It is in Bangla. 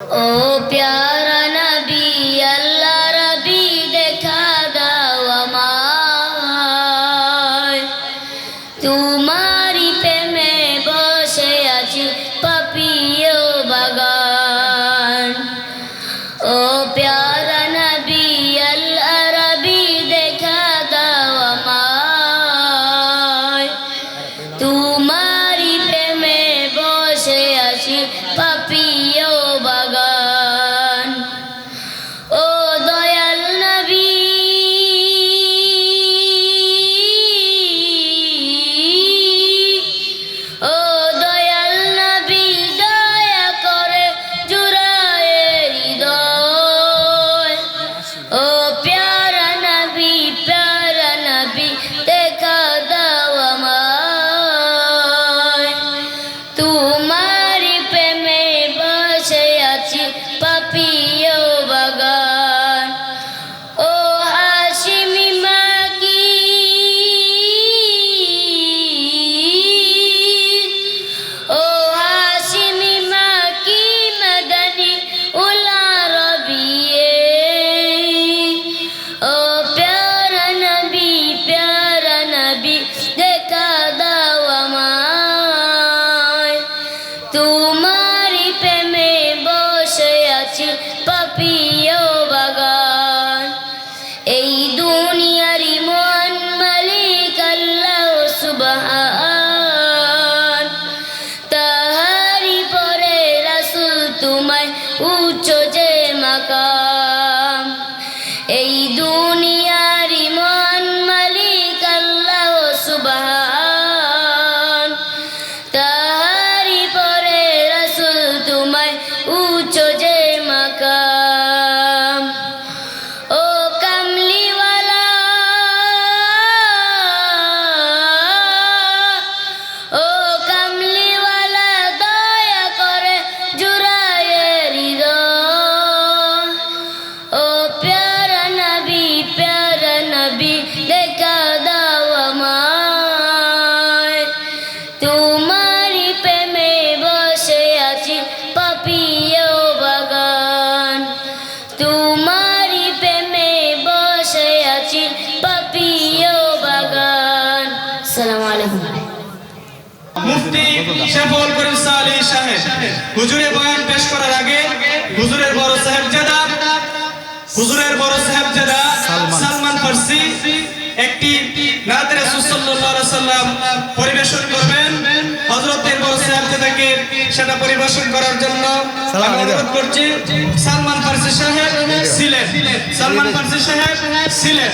ও প্যারা নবী আল্লাহ রবি দেখা দাও আমায়। তোমারি তোমারি প্রেমে বসে আছি পাপিও বাগান। এই দুনিয়ারি মন মালিক আল্লাহ সুবহান। তাহারি পরে রাসুল তোমায় উচ্চ যে মাকাম। শেফুল করিম সালি সাহেব। হুজুরে বয়ান পেশ করার আগে হুজুরের বড় সাহেবজাদা হুজুরের বড় সাহেবজাদা সালমান। ফার্সি একটি নাতে রাসূল সাল্লাল্লাহু আলাইহি সাল্লাম পরিবেশন করবেন। হযরতের বড় সাহেবজাদাকে সেটা পরিবেশন করার জন্য অনুরোধ করছি সালমান ফার্সি সাহেব সিলেট। সালমান ফার্সি সাহেব সিলেট।